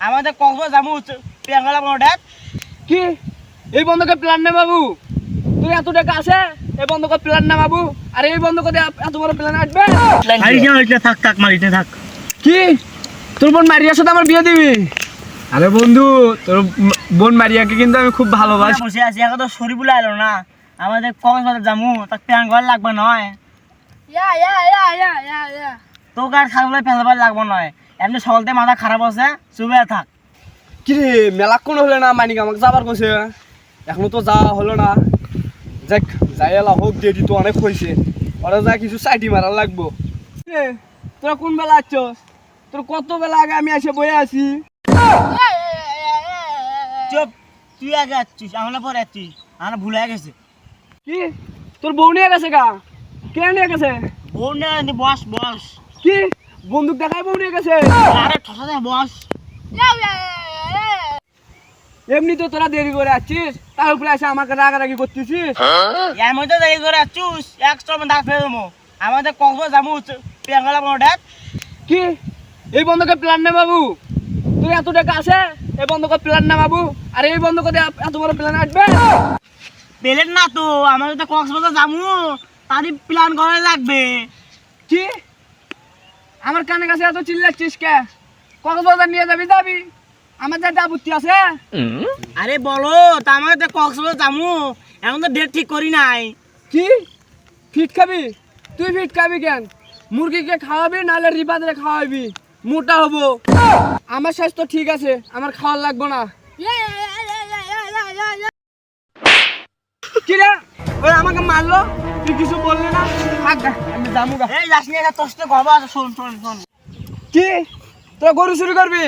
আমাদের কক্সবাজার যাব প্রিয়াঙ্গলা মডেল কি? এই বন্ধকের প্ল্যান না বাবু। তোর এত টাকা আছে এই বন্ধকের প্ল্যান না বাবু। আর এই বন্ধকে এত বড় প্ল্যান আসবে। থাক থাক মারিতে থাক। কি? তোর বোন মারিয়ার সাথে আমার বিয়ে দিবি? আরে বন্ধু তোর বোন মারিয়াকে কিন্তু আমি খুব ভালোবাসি। বসে আছি এখন তো শরীর বলে এলো না। আমাদের কক্সবাজার যাব তার প্রিয়াঙ্গলা লাগবে নয়। Yeah, yeah, yeah, yeah, yeah. তোকে আর খাগলে ফেলবার লাগবে নয়। এমনি সকালতে মাথা খারাপ আছে চুবে থাক। কি রে মেলা কোন হলে না মানিক আমাকে যাবার কইছে এখনও তো যাওয়া হলো না। দেখ যাই এলা হোক দেরি তো অনেক হয়েছে ওরা যা কিছু সাইটি মারা লাগবো। তোরা কোন বেলা আছস তোর কত বেলা আগে আমি এসে বয়ে আছি। চুপ তুই আগে আসছিস আমরা পরে আসছিস আমরা ভুলে গেছে। কি? তোর বউ নিয়ে গেছে গা? কে নিয়ে গেছে? বোন নে বস বস। কি? বন্দুক দেখায় বউ নিয়ে গেছে। আরে ঠসা বস। এমনি তো তোরা দেরি করে আসছিস তার উপরে এসে আমাকে রাগারাগি করতেছিস। এর মধ্যে দেরি করে আসছিস একশো দাগ ফেলে দেবো। আমাদের কক্সবাজার যাব মডেল কি? এই বন্ধকের প্ল্যান না বাবু। তোর এত টাকা আছে এই বন্ধকের প্ল্যান না বাবু। আর এই বন্ধকে এত বড় প্ল্যান আসবে। পেলেন না তো আমাদের তো কক্সবাজার যাব তারই প্ল্যান করা লাগবে। কি? আমার কানে কাছে এত চিল্লাচ্ছিস কে? কক্সবাজার নিয়ে যাবি যাবি? আমার যা আপত্তি আছে। আরে বলো তা আমাদের তো কক্সবাজার যাব এখন তো ডেট ঠিক করি নাই। কি? ফিট খাবি? তুই ফিট খাবি কেন? মুরগিকে খাওয়াবি নাহলে রিবাদরে খাওয়াবি। মোটা হব। আমার স্বাস্থ্য ঠিক আছে আমার খাওয়ার লাগবে না। কি রে? ওই আমাকে মারলো? তুই কিছু বললি না? আমি যাব গা। এই যাস নিয়ে তোর সাথে গল্প শোন শোন শোন। কি? তোরা গরু শুরু করবি?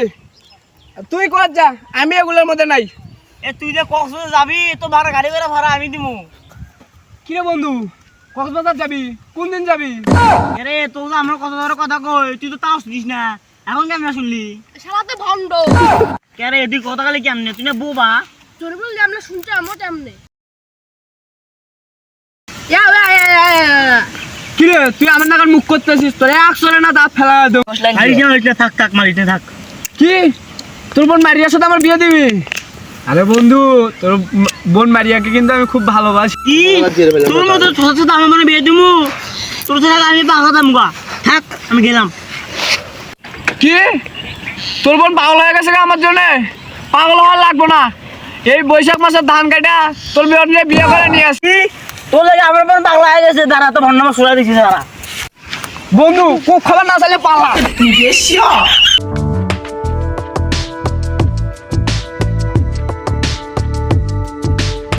তুই কর যা আমি এগুলোর মধ্যে নাই। এ তুই যে কক্সবাজার যাবি তো ভাড়া গাড়ি করে ভাড়া আমি দিমু। কি রে বন্ধু? কক্সবাজার যাবি? কোন দিন যাবি? আরে তো তো আমার কত ধরে কথা কই তুই তো তাও শুনিস না। এখন কেমন শুনলি? শালাতে ভণ্ড। কে রে তুই কথা কালে কেমনে? তুই না বোবা? তোর বললি আমরা শুনছি আমার তেমনে। Yeah, yeah, yeah, yeah, yeah. কি রে তুই আমার নাগার মুখ করতেছিস? তোর একশনে না দাঁত ফেলা দেবো। থাক থাক মারিতে থাক। কি? তোর বোন মারিয়ার সাথে আমার বিয়ে দিবি? আরে বন্ধু তোর বোন মারিয়াকে কিন্তু আমি খুব ভালোবাসি। কি? তোর মতো ছোট ছোট আমি মানে বিয়ে দিমু? তোর সাথে আমি পাগলা দাম গা। থাক আমি গেলাম। কি? তোর বোন পাগল হয়ে গেছে আমার জন্য? পাগল হওয়ার লাগবো না। এই বৈশাখ মাসের ধান কাটা তোর বিয়ে নিয়ে বিয়ে করে নিয়ে আসি। তোর লাগে আমার পর পাগলা হয়ে গেছে দাঁড়া তো ভন্ডামা শুনে দিছিস দাঁড়া। বন্ধু খুব খবর না চাইলে পালা।